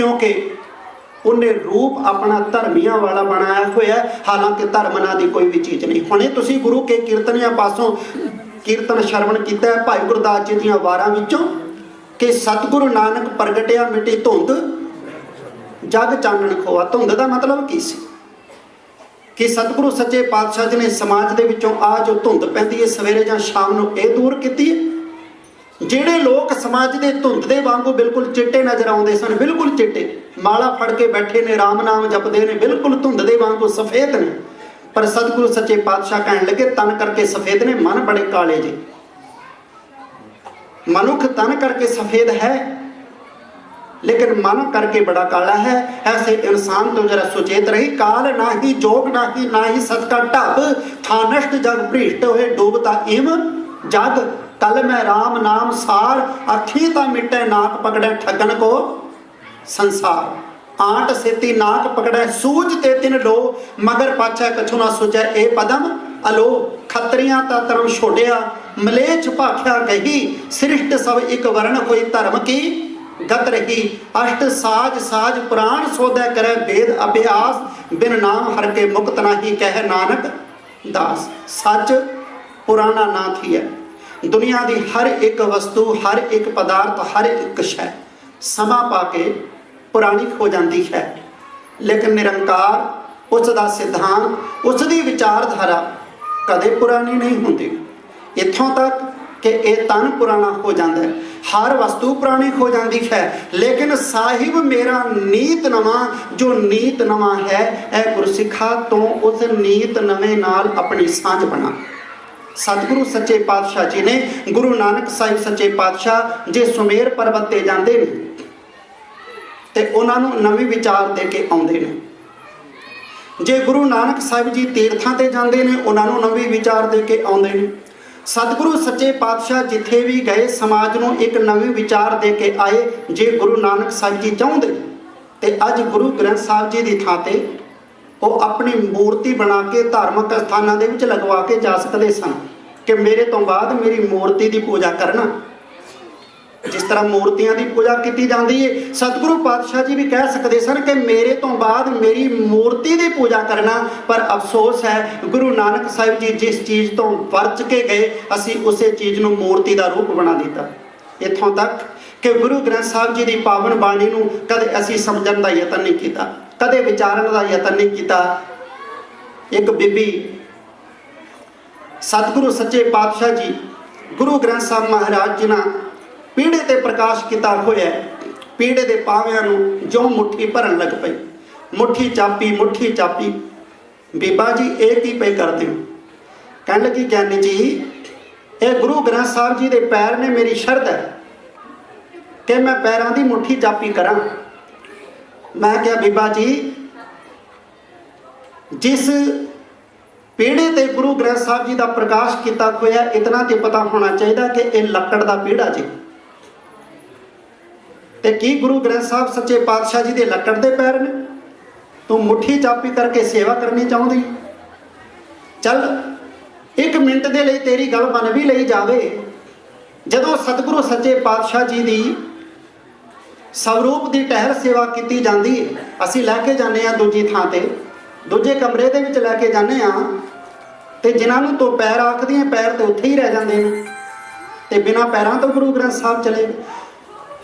ਕਿਉਂਕਿ ਉਹਨੇ ਰੂਪ ਆਪਣਾ ਧਰਮੀਆਂ ਵਾਲਾ ਬਣਾਇਆ ਹੋਇਆ ਹਾਲਾਂਕਿ ਧਰਮ ਨਾਂ ਦੀ ਕੋਈ ਵੀ ਚੀਜ਼ ਨਹੀਂ। ਹੁਣੇ ਤੁਸੀਂ ਗੁਰੂ ਕੇ ਕੀਰਤਨੀਆਂ ਪਾਸੋਂ ਕੀਰਤਨ ਸ਼ਰਵਣ ਕੀਤਾ ਹੈ। ਭਾਈ ਗੁਰਦਾਸ ਜੀ ਦੀਆਂ ਵਾਰਾਂ ਵਿੱਚੋਂ ਕਿ ਸਤਿਗੁਰੂ ਨਾਨਕ ਪ੍ਰਗਟਿਆ ਮਿੱਟੀ ਧੁੰਦ, ਜਗ ਚਾਨਣ ਖੋਆ। ਧੁੰਦ ਦਾ ਮਤਲਬ ਕੀ ਸੀ? ਕਿ ਸਤਿਗੁਰੂ ਸੱਚੇ ਪਾਤਸ਼ਾਹ ਜੀ ਨੇ ਸਮਾਜ ਦੇ ਵਿੱਚੋਂ ਆ ਜੋ ਧੁੰਦ ਪੈਂਦੀ ਹੈ, ਸਵੇਰੇ ਜਾਂ ਸ਼ਾਮ ਨੂੰ ਇਹ ਦੂਰ ਕੀਤੀ ਹੈ। ਜਿਹੜੇ ਲੋਕ ਸਮਾਜ ਦੇ ਧੁੰਦ ਦੇ ਵਾਂਗੂ ਬਿਲਕੁਲ ਚਿੱਟੇ ਨਜ਼ਰ ਆਉਂਦੇ ਸਨ, ਬਿਲਕੁਲ ਚਿੱਟੇ। ਮਾਲਾ ਫੜ ਕੇ ਬੈਠੇ ਨੇ, ਰਾਮ ਨਾਮ ਜਪਦੇ ਨੇ, ਬਿਲਕੁਲ ਧੁੰਦ ਦੇ ਵਾਂਗੂ ਸਫੇਦ ਨੇ। ਪਰ ਸਤਿਗੁਰੂ ਸੱਚੇ ਪਾਤਸ਼ਾਹ ਕਹਿਣ ਲੱਗੇ, ਤਨ ਕਰਕੇ ਸਫੇਦ ਨੇ, ਮਨ ਬੜੇ ਕਾਲੇ ਜੇ। ਮਨੁੱਖ ਤਨ ਕਰਕੇ ਸਫੇਦ ਹੈ, ਲੇਕਿਨ ਮਨ ਕਰਕੇ ਬੜਾ ਕਾਲਾ ਹੈ। ਐਸੇ ਇਨਸਾਨ ਤੋਂ ਜਰਾ ਸੁਚੇਤ ਰਹੀ, ਕਾਲ ਨਾਹੀ, ਜੋਗ ਨਾਹੀ ਨਾਹੀ ਸਤ ਕਾ ਢਬ ਥਾਨਸ਼ਟ ਜਗ ਭ੍ਰਿਸ਼ਟ ਹੋਏ ਡੋਬਤਾ ਇਮ ਜਗ ਕਲ ਮੈਂ RAM ਨਾਮ ਸਾਰ ਅੱਖੀ ਤਾਂ ਮਿਟੇ ਨਾਕ ਪਕੜੈ ਠਗਨ ਕੋ ਸੰਸਾਰ। ਆਂਟ ਸੇਤੀ ਨਾਕ ਪਕੜੈ, ਸੂਝ ਤੇ ਤਿਨ ਲੋ ਮਗਰ ਪਾਛੈ ਕਛੁ ਨਾ ਸੁਚੈ ਏ ਪਦਮ। ਅਲੋ, ਖੱਤਰੀਆਂ ਤਾਂ ਧਰਮ ਛੋੜਿਆ ਮਲੇਛ ਭਾਖਿਆ ਕਹੀ, ਸ੍ਰਿਸ਼ਟ ਸਭ ਇੱਕ ਵਰਣ ਹੋਈ ਧਰਮ ਕੀ? ਗਤ ਰਹੀ, ਅਸ਼ਟ ਸਾਜ ਸਾਜ ਪੁਰਾਣ ਸੋਧੈ ਕਰੈ ਵੇਦ ਅਭਿਆਸ, ਬਿਨ ਨਾਮ ਹਰ ਕੇ ਮੁਕਤ ਨਾਹੀ ਕਹਿ ਨਾਨਕ ਦਾਸ। ਸੱਚ ਪੁਰਾਣਾ ਨਾ ਥੀਐ। ਦੁਨੀਆ ਦੀ ਹਰ ਇੱਕ ਵਸਤੂ, ਹਰ ਇੱਕ ਪਦਾਰਥ, ਹਰ ਇੱਕ ਸ਼ੈ ਸਮਾਂ ਪਾ ਕੇ ਪੁਰਾਣੀ ਹੋ ਜਾਂਦੀ ਹੈ। ਲੇਕਿਨ ਨਿਰੰਕਾਰ ਉਸ ਦਾ ਸਿਧਾਂਤ, ਉਸ ਦੀ ਵਿਚਾਰਧਾਰਾ ਕਦੇ ਪੁਰਾਣੀ ਨਹੀਂ ਹੁੰਦੀ। ਇੱਥੋਂ ਤੱਕ ਕਿ ਇਹ ਤਨ ਪੁਰਾਣਾ ਹੋ ਜਾਂਦਾ ਹੈ। ਹਰ ਵਸਤੂ ਪੁਰਾਣੀ ਹੋ ਜਾਂਦੀ ਹੈ, ਲੇਕਿਨ ਸਾਹਿਬ ਮੇਰਾ ਨੀਤ ਨਵਾਂ, ਜੋ ਨੀਤ ਨਵਾਂ ਹੈ, ਇਹ ਗੁਰਸਿੱਖਾ ਤੋਂ ਉਸ ਨੀਤ ਨਵੇਂ ਨਾਲ ਆਪਣੀ ਸਾਂਝ ਬਣਾ। ਸਤਿਗੁਰੂ ਸੱਚੇ ਪਾਤਸ਼ਾਹ ਜੀ ਨੇ ਗੁਰੂ ਨਾਨਕ ਸਾਹਿਬ ਸੱਚੇ ਪਾਤਸ਼ਾਹ ਜੇ ਸੁਮੇਰ ਪਰਬਤ ਤੇ ਜਾਂਦੇ ਨੇ ਤੇ ਉਹਨਾਂ ਨੂੰ ਨਵੇਂ ਵਿਚਾਰ ਦੇ ਕੇ ਆਉਂਦੇ ਨੇ। ਜੇ ਗੁਰੂ ਨਾਨਕ ਸਾਹਿਬ ਜੀ ਤੀਰਥਾਂ ਤੇ ਜਾਂਦੇ ਨੇ, ਉਹਨਾਂ ਨੂੰ ਨਵੇਂ ਵਿਚਾਰ ਦੇ ਕੇ ਆਉਂਦੇ ਨੇ। ਸਤਿਗੁਰੂ ਸੱਚੇ ਪਾਤਸ਼ਾਹ ਜਿੱਥੇ ਵੀ ਗਏ, ਸਮਾਜ ਨੂੰ ਇੱਕ ਨਵੇਂ ਵਿਚਾਰ ਦੇ ਕੇ ਆਏ, ਜੇ ਗੁਰੂ ਨਾਨਕ ਸਾਹਿਬ ਜੀ ਚਾਹੁੰਦੇ ਤੇ ਅੱਜ ਗੁਰੂ ਗ੍ਰੰਥ ਸਾਹਿਬ ਜੀ ਦੀ ਥਾਂ ਤੇ ਉਹ ਆਪਣੀ ਮੂਰਤੀ ਬਣਾ ਕੇ ਧਾਰਮਿਕ ਸਥਾਨਾਂ ਦੇ ਵਿੱਚ ਲਗਵਾ ਕੇ ਜਾ ਸਕਦੇ ਸਨ ਕਿ ਮੇਰੇ ਤੋਂ ਬਾਅਦ ਮੇਰੀ ਮੂਰਤੀ ਦੀ ਪੂਜਾ ਕਰਨਾ। ਜਿਸ ਤਰ੍ਹਾਂ ਮੂਰਤੀਆਂ ਦੀ ਪੂਜਾ ਕੀਤੀ ਜਾਂਦੀ ਹੈ ਸਤਿਗੁਰੂ ਪਾਤਸ਼ਾਹ ਜੀ ਵੀ ਕਹਿ ਸਕਦੇ ਸਨ ਕਿ ਮੇਰੇ ਤੋਂ ਬਾਅਦ ਮੇਰੀ ਮੂਰਤੀ ਦੀ ਪੂਜਾ ਕਰਨਾ। ਪਰ ਅਫਸੋਸ ਹੈ, ਗੁਰੂ ਨਾਨਕ ਸਾਹਿਬ ਜੀ ਜਿਸ ਚੀਜ਼ ਤੋਂ ਵਰਚ ਕੇ ਗਏ, ਅਸੀਂ ਉਸੇ ਚੀਜ਼ ਨੂੰ ਮੂਰਤੀ ਦਾ ਰੂਪ ਬਣਾ ਦਿੱਤਾ। ਇੱਥੋਂ ਤੱਕ ਕਿ ਗੁਰੂ ਗ੍ਰੰਥ ਸਾਹਿਬ ਜੀ ਦੀ ਪਾਵਨ ਬਾਣੀ ਨੂੰ ਕਦੇ ਅਸੀਂ ਸਮਝਣ ਦਾ ਯਤਨ ਨਹੀਂ ਕੀਤਾ। ਕਦੇ ਵਿਚਾਰਨ ਦਾ ਯਤਨ ਨਹੀਂ ਕੀਤਾ। ਇੱਕ ਬੀਬੀ ਸਤਿਗੁਰੂ ਸੱਚੇ ਪਾਤਸ਼ਾਹ ਜੀ, ਗੁਰੂ ਗ੍ਰੰਥ ਸਾਹਿਬ ਮਹਾਰਾਜ ਜੀ ਨਾਲ ਪੀੜੇ ਤੇ ਪ੍ਰਕਾਸ਼ ਕੀਤਾ ਹੋਇਆ ਪੀੜੇ ਦੇ ਪਾਵਿਆਂ ਨੂੰ ਜੋ ਮੁੱਠੀ ਭਰਨ ਲੱਗ ਪਈ। ਮੁੱਠੀ ਚਾਪੀ ਮੁੱਠੀ ਚਾਪੀ। ਬੀਬਾ ਜੀ, ਇਹ ਕੀ ਪਏ ਕਰਦੇ ਹੋ? ਕਹਿਣ ਲੱਗੀ, ਗਿਆਨੀ ਜੀ, ਇਹ ਗੁਰੂ ਗ੍ਰੰਥ ਸਾਹਿਬ ਜੀ ਦੇ ਪੈਰ ਨੇ ਮੇਰੀ ਸ਼ਰਤ ਹੈ ਕਿ ਮੈਂ ਪੈਰਾਂ ਦੀ ਮੁੱਠੀ ਚਾਪੀ ਕਰਾਂ। ਮੈਂ ਕਿਹਾ ਬੀਬਾ ਜੀ, ਜਿਸ ਪੀੜੇ ਤੇ ਗੁਰੂ ਗ੍ਰੰਥ ਸਾਹਿਬ ਜੀ ਦਾ ਪ੍ਰਕਾਸ਼ ਕੀਤਾ ਹੋਇਆ, ਇਤਨਾ ਤੇ ਪਤਾ ਹੋਣਾ ਚਾਹੀਦਾ ਕਿ ਇਹ ਲੱਕੜ ਦਾ ਪੀੜਾ ਜੀ। ਤੇ ਕੀ ਗੁਰੂ ਗ੍ਰੰਥ ਸਾਹਿਬ ਸੱਚੇ ਪਾਤਸ਼ਾਹ ਜੀ ਦੇ ਲੱਕੜ ਦੇ ਪੈਰ ਨੇ? ਤੂੰ ਮੁੱਠੀ ਚਾਪੀ ਕਰਕੇ ਸੇਵਾ ਕਰਨੀ ਚਾਹੁੰਦੀ? ਚੱਲ, ਇੱਕ ਮਿੰਟ ਦੇ ਲਈ ਤੇਰੀ ਗੱਲ ਮੰਨ ਵੀ ਲਈ ਜਾਵੇ। ਜਦੋਂ ਸਤਿਗੁਰੂ ਸੱਚੇ ਪਾਤਸ਼ਾਹ ਜੀ ਦੀ ਸਵਰੂਪ ਦੀ ਟਹਿਰ ਸੇਵਾ ਕੀਤੀ ਜਾਂਦੀ ਹੈ। ਅਸੀਂ ਲੈ ਕੇ ਜਾਂਦੇ ਆ ਦੂਜੀ ਥਾਂ ਤੇ। ਦੂਜੇ ਕਮਰੇ ਦੇ ਵਿੱਚ ਲੈ ਕੇ ਜਾਂਦੇ ਆ ਤੇ ਜਿਨ੍ਹਾਂ ਨੂੰ ਤੋਂ ਪੈਰ ਆਖਦੀਆਂ, ਪੈਰ ਤੇ ਉੱਥੇ ਹੀ ਰਹਿ ਜਾਂਦੇ ਨੇ। ਤੇ ਬਿਨਾ ਪੈਰਾਂ ਤੋਂ ਗੁਰੂ ਗ੍ਰੰਥ ਸਾਹਿਬ ਚਲੇ ਗਏ।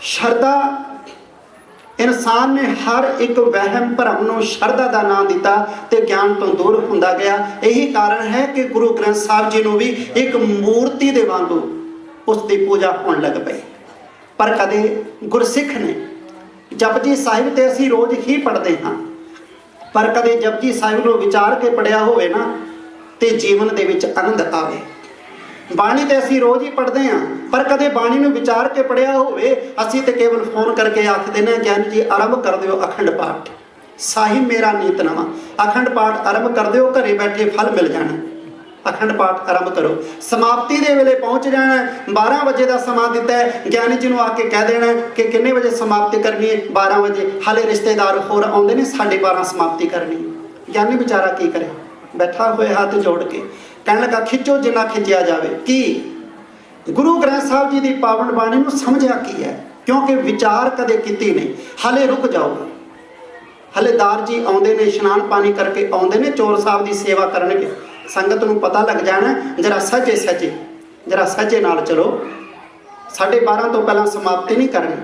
ਸ਼ਰਧਾ ਇਨਸਾਨ ਨੇ ਹਰ ਇੱਕ ਵਹਿਮ ਭਰਮ ਨੂੰ ਸ਼ਰਧਾ ਦਾ ਨਾਮ ਦਿੱਤਾ ਤੇ ਗਿਆਨ ਤੋਂ ਦੂਰ ਹੁੰਦਾ ਗਿਆ। ਇਹੀ ਕਾਰਨ ਹੈ ਕਿ ਗੁਰੂ ਗ੍ਰੰਥ ਸਾਹਿਬ ਜੀ ਨੂੰ ਵੀ ਇੱਕ ਮੂਰਤੀ ਦੇ ਵਾਂਗੂ ਉਸ ਦੀ ਪੂਜਾ ਹੋਣ ਲੱਗ ਪਈ। ਪਰ ਕਦੇ ਗੁਰਸਿੱਖ ਨੇ। ਜਪਜੀ ਸਾਹਿਬ ਤੇ ਅਸੀਂ ਰੋਜ਼ ਹੀ ਪੜ੍ਹਦੇ ਹਾਂ। ਪਰ ਕਦੇ ਜਪਜੀ ਸਾਹਿਬ ਨੂੰ ਵਿਚਾਰ ਕੇ ਪੜਿਆ ਹੋਵੇ ਨਾ, ਤੇ ਜੀਵਨ ਦੇ ਵਿੱਚ ਆਨੰਦ ਆਵੇ। ਬਾਣੀ ਤੇ ਅਸੀਂ ਰੋਜ਼ ਹੀ ਪੜ੍ਹਦੇ ਹਾਂ, ਪਰ ਕਦੇ ਬਾਣੀ ਨੂੰ ਵਿਚਾਰ ਕੇ ਪੜਿਆ ਹੋਵੇ, ਅਸੀਂ ਤੇ ਕੇਵਲ ਫੋਨ ਕਰਕੇ ਆਖਦੇ ਨੇ, ਗਿਆਨ ਜੀ, ਆਰੰਭ ਕਰ ਦਿਓ ਅਖੰਡ ਪਾਠ। ਸਾਹਿਬ ਮੇਰਾ ਨੀਤ ਨਵਾਂ। ਅਖੰਡ ਪਾਠ ਆਰੰਭ ਕਰ ਦਿਓ, ਘਰੇ ਬੈਠੇ ਫਲ ਮਿਲ ਜਾਣਾ। ਅਖੰਡ ਪਾਠ ਆਰੰਭ ਕਰੋ। ਸਮਾਪਤੀ ਦੇ ਵੇਲੇ ਪਹੁੰਚ ਜਾਣਾ 12 ਵਜੇ ਦਾ ਸਮਾਂ ਦਿੱਤਾ ਹੈ। ਗਿਆਨੀ ਜੀ ਨੂੰ ਆ ਕੇ ਕਹਿ ਦੇਣਾ ਕਿ ਕਿੰਨੇ ਵਜੇ ਸਮਾਪਤੀ ਕਰਨੀ ਹੈ? 12 ਵਜੇ। ਹਾਲੇ ਰਿਸ਼ਤੇਦਾਰ ਹੋਰ ਆਉਂਦੇ ਨੇ 12:30 ਸਮਾਪਤੀ ਕਰਨੀ ਗਿਆਨੀ ਵਿਚਾਰਾ ਕੀ ਕਰੇ? ਬੈਠਾ ਹੋਇਆ ਹੱਥ ਜੋੜ ਕੇ ਕਹਿਣ ਲੱਗਾ, ਖਿੱਚੋ ਜਿੰਨਾ ਖਿੱਚਿਆ ਜਾਵੇ। ਕੀ? ਗੁਰੂ ਗ੍ਰੰਥ ਸਾਹਿਬ ਜੀ ਦੀ ਪਾਵਨ ਬਾਣੀ ਨੂੰ ਸਮਝਿਆ ਕੀ ਹੈ? ਕਿਉਂਕਿ ਵਿਚਾਰ ਕਦੇ ਕੀਤੀ ਨਹੀਂ। ਹਲੇ ਰੁਕ ਜਾਓ। ਹਲੇ ਦਾਰ ਜੀ ਆਉਂਦੇ ਨੇ, ਇਸ਼ਨਾਨ ਪਾਣੀ ਕਰਕੇ ਆਉਂਦੇ ਨੇ ਚੋਰ ਸਾਹਿਬ ਦੀ ਸੇਵਾ ਕਰਨਗੇ। ਸੰਗਤ ਨੂੰ ਪਤਾ ਲੱਗ ਜਾਣਾ, ਜਰਾ ਸੱਜੇ ਸੱਜੇ ਜਰਾ ਸੱਜੇ ਨਾਲ ਚਲੋ। ਸਾਢੇ 12 ਤੋਂ ਪਹਿਲਾਂ ਸਮਾਪਤੀ ਨਹੀਂ ਕਰਨੀ।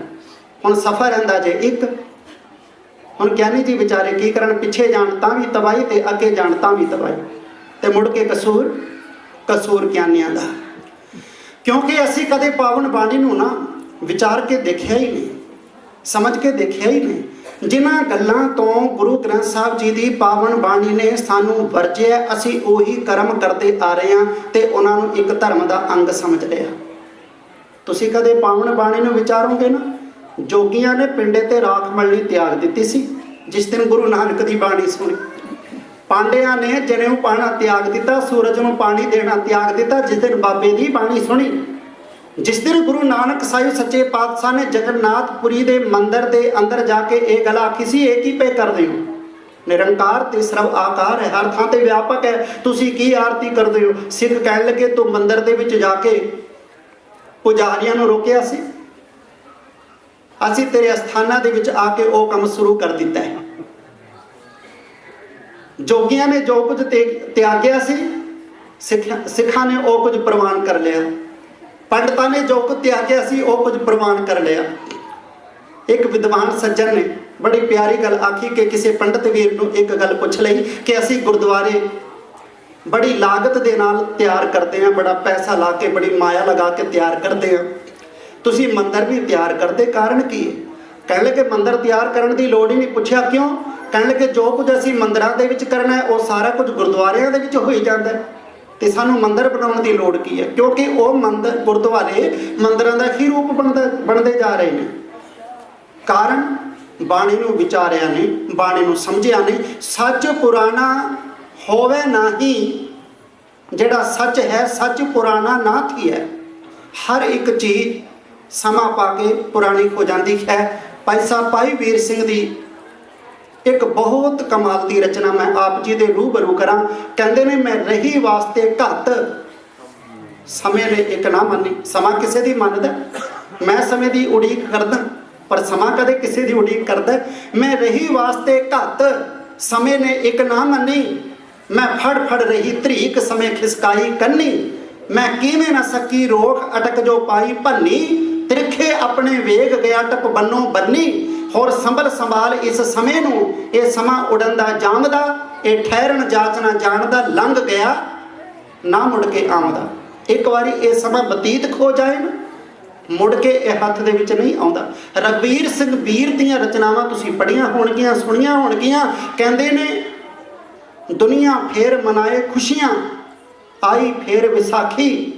ਹੁਣ ਸਫਰ ਰਹਿੰਦਾ ਜੇ ਇੱਕ। ਹੁਣ ਗਿਆਨੀ ਜੀ ਵਿਚਾਰੇ ਕੀ ਕਰਨ, ਪਿੱਛੇ ਜਾਣ ਤਾਂ ਵੀ ਤਬਾਹੀ ਤੇ ਅੱਗੇ ਜਾਣ ਤਾਂ ਵੀ ਤਬਾਹੀ। ਤੇ ਮੁੜ ਕੇ ਕਸੂਰ ਕਸੂਰ ਗਿਆਨੀਆਂ ਦਾ। ਕਿਉਂਕਿ ਅਸੀਂ ਕਦੇ ਪਾਵਨ ਬਾਣੀ ਨੂੰ ਨਾ ਵਿਚਾਰ ਕੇ ਦੇਖਿਆ ਹੀ ਨਹੀਂ, ਸਮਝ ਕੇ ਦੇਖਿਆ ਹੀ ਨਹੀਂ। ਜਿਨ੍ਹਾਂ ਗੱਲਾਂ ਤੋਂ ਗੁਰੂ ਗ੍ਰੰਥ ਸਾਹਿਬ ਜੀ ਦੀ ਪਾਵਨ ਬਾਣੀ ਨੇ ਸਾਨੂੰ ਵਰਜਿਆ, ਅਸੀਂ ਉਹੀ ਕਰਮ ਕਰਦੇ ਆ ਰਹੇ ਹਾਂ ਤੇ ਉਹਨਾਂ ਨੂੰ ਇੱਕ ਧਰਮ ਦਾ ਅੰਗ ਸਮਝ ਲਿਆ ਤੁਸੀਂ ਕਦੇ ਪਾਵਨ ਬਾਣੀ ਨੂੰ ਵਿਚਾਰੋਗੇ ਨਾ? ਜੋਗੀਆਂ ਨੇ ਪਿੰਡੇ ਤੇ ਰਾਖ ਮਲਣੀ ਤਿਆਗ ਦਿੱਤੀ ਸੀ, ਜਿਸ ਦਿਨ ਗੁਰੂ ਨਾਨਕ ਦੀ ਬਾਣੀ ਸੁਣੀ। ਪਾਂਡਿਆਂ ਨੇ ਜਨੇਊ ਪਾਣਾ ਤਿਆਗ ਦਿੱਤਾ, ਸੂਰਜ ਨੂੰ ਪਾਣੀ ਦੇਣਾ ਤਿਆਗ ਦਿੱਤਾ, ਜਿਸ ਦਿਨ ਬਾਬੇ ਦੀ ਬਾਣੀ ਸੁਣੀ। ਜਿਸ ਦਿਨ ਗੁਰੂ ਨਾਨਕ ਸਾਹਿਬ ਸੱਚੇ ਪਾਤਸ਼ਾਹ ਨੇ ਜਗਨਨਾਥਪੁਰੀ ਦੇ ਮੰਦਿਰ ਦੇ ਅੰਦਰ ਜਾ ਕੇ ਇਹ ਗੱਲ ਆਖੀ ਸੀ, ਇਹ ਕੀ ਪੇ ਕਰਦੇ ਹੋ? ਨਿਰੰਕਾਰ ਤੇ ਸਰਵ ਆਕਾਰ ਹੈ, ਹਰ ਥਾਂ ਤੇ ਵਿਆਪਕ ਹੈ। ਤੁਸੀਂ ਕੀ ਆਰਤੀ ਕਰਦੇ ਹੋ? ਸਿੱਖ ਕਹਿਣ ਲੱਗੇ, ਤੂੰ ਮੰਦਿਰ ਦੇ ਵਿੱਚ ਜਾ ਕੇ ਪੁਜਾਰੀਆਂ ਨੂੰ ਰੋਕਿਆ ਸੀ। ਅਸੀਂ ਤੇਰੇ ਅਸਥਾਨਾਂ ਦੇ ਵਿੱਚ ਆ ਕੇ ਉਹ ਕੰਮ ਸ਼ੁਰੂ ਕਰ ਦਿੱਤਾ ਹੈ। ਜੋਗੀਆਂ ਨੇ ਜੋ ਕੁਝ ਤੇ- ਤਿਆਗਿਆ ਸੀ, ਸਿੱਖਾਂ ਸਿੱਖਾਂ ਨੇ ਉਹ ਕੁਝ ਪ੍ਰਵਾਨ ਕਰ ਲਿਆ। ਪੰਡਤਾਂ ਨੇ ਜੋ ਕੁਝ ਤਿਆਗਿਆ ਸੀ, ਉਹ ਕੁਝ ਪ੍ਰਵਾਨ ਕਰ ਲਿਆ। ਇੱਕ ਵਿਦਵਾਨ ਸੱਜਣ ਨੇ ਬੜੀ ਪਿਆਰੀ ਗੱਲ ਆਖੀ ਕਿ ਕਿਸੇ ਪੰਡਤ ਵੀਰ ਨੂੰ ਇੱਕ ਗੱਲ ਪੁੱਛ ਲਈ ਕਿ ਅਸੀਂ ਗੁਰਦੁਆਰੇ ਬੜੀ ਲਾਗਤ ਦੇ ਨਾਲ ਤਿਆਰ ਕਰਦੇ ਹਾਂ, ਬੜਾ ਪੈਸਾ ਲਾ ਕੇ, ਬੜੀ ਮਾਇਆ ਲਗਾ ਕੇ ਤਿਆਰ ਕਰਦੇ ਹਾਂ। ਤੁਸੀਂ ਮੰਦਰ ਵੀ ਤਿਆਰ ਕਰਦੇ, ਕਾਰਨ ਕੀ ਹੈ? ਕਹਿਣ ਲੱਗੇ, ਮੰਦਰ ਤਿਆਰ ਕਰਨ ਦੀ ਲੋੜ ਹੀ ਨਹੀਂ। ਪੁੱਛਿਆ ਕਿਉਂ? ਕਹਿਣ ਲੱਗੇ, ਜੋ ਕੁਝ ਅਸੀਂ ਮੰਦਰਾਂ ਦੇ ਵਿੱਚ ਕਰਨਾ ਹੈ, ਉਹ ਸਾਰਾ ਕੁਝ ਗੁਰਦੁਆਰਿਆਂ ਦੇ ਵਿੱਚ ਹੋਈ ਜਾਂਦਾ ਹੈ। ਤੇ ਸਾਨੂੰ ਮੰਦਰ ਬਣਾਉਣ ਦੀ ਲੋੜ ਕੀ ਹੈ? ਕਿਉਂਕਿ ਉਹ ਮੰਦਰ ਗੁਰਦੁਆਰੇ ਮੰਦਰਾਂ ਦਾ ਹੀ ਰੂਪ ਬਣਦਾ, ਬਣਦੇ ਜਾ ਰਹੇ ਨੇ। ਕਾਰਨ ਬਾਣੀ ਨੂੰ ਵਿਚਾਰਿਆ ਨੇ ਬਾਣੀ ਨੂੰ ਸਮਝਿਆ ਨੇ ਸੱਚ ਪੁਰਾਣਾ ਹੋਵੇ ਨਾ ਹੀ ਜਿਹੜਾ ਸੱਚ ਹੈ, ਸੱਚ ਪੁਰਾਣਾ ਨਾ ਥੀ ਹੈ। ਹਰ ਇੱਕ ਚੀਜ਼ ਸਮਾਂ ਪਾ ਕੇ ਪੁਰਾਣੀ ਹੋ ਜਾਂਦੀ ਹੈ। ਭਾਈ ਸਾਹਿਬ, ਭਾਈ ਵੀਰ ਸਿੰਘ ਦੀ ਇੱਕ ਬਹੁਤ ਕਮਾਲ ਦੀ ਰਚਨਾ ਮੈਂ ਆਪ ਜੀ ਦੇ ਰੂਬਰੂ ਕਰਾਂ। ਕਹਿੰਦੇ ਨੇ, ਮੈਂ ਰਹੀ ਵਾਸਤੇ ਘੱਟ। ਸਮੇਂ ਨੇ ਇੱਕ ਨਾ ਮੰਨੀ। ਸਮਾਂ ਕਿਸੇ ਦੀ ਮੰਨਦਾ ਮੈਂ ਸਮੇਂ ਦੀ ਉਡੀਕ ਕਰਦਾ ਪਰ ਸਮਾਂ ਕਦੇ ਕਿਸੇ ਦੀ ਉਡੀਕ ਕਰਦਾ ਮੈਂ ਰਹੀ ਵਾਸਤੇ ਘੱਟ। ਸਮੇਂ ਨੇ ਇੱਕ ਨਾ ਮੰਨੀ। ਮੈਂ ਫੜ ਫੜ ਰਹੀ ਧਰੀਕ ਸਮੇਂ ਖਿਸਕਾਈ ਕੰਨੀ। ਮੈਂ ਕਿਵੇਂ ਨਾ ਸਕੀ ਰੋਖ ਅਟਕ ਜੋ ਪਾਈ ਭੰਨੀ। ਤਿਰਖੇ ਆਪਣੇ ਵੇਗ ਗਿਆ ਟਪ ਬੰਨੋ ਬੰਨੀ। ਹੋਰ ਸੰਭਲ ਸੰਭਾਲ ਇਸ ਸਮੇਂ ਨੂੰ, ਇਹ ਸਮਾਂ ਉਡਣ ਦਾ ਜਾਣਦਾ ਇਹ ਠਹਿਰਨ ਜਾਚਣਾ ਜਾਣਦਾ ਲੰਘ ਗਿਆ, ਨਾ ਮੁੜ ਕੇ ਆਉਂਦਾ। ਇੱਕ ਵਾਰੀ ਇਹ ਸਮਾਂ ਬਤੀਤ ਖੋ ਜਾਏ ਨਾ, ਮੁੜ ਕੇ ਇਹ ਹੱਥ ਦੇ ਵਿੱਚ ਨਹੀਂ ਆਉਂਦਾ। ਰਗਵੀਰ ਸਿੰਘ ਵੀਰ ਦੀਆਂ ਰਚਨਾਵਾਂ ਤੁਸੀਂ ਪੜ੍ਹੀਆਂ ਹੋਣਗੀਆਂ, ਸੁਣੀਆਂ ਹੋਣਗੀਆਂ, ਕਹਿੰਦੇ ਨੇ, ਦੁਨੀਆ ਫੇਰ ਮਨਾਏ ਖੁਸ਼ੀਆਂ, ਆਈ ਫੇਰ ਵਿਸਾਖੀ।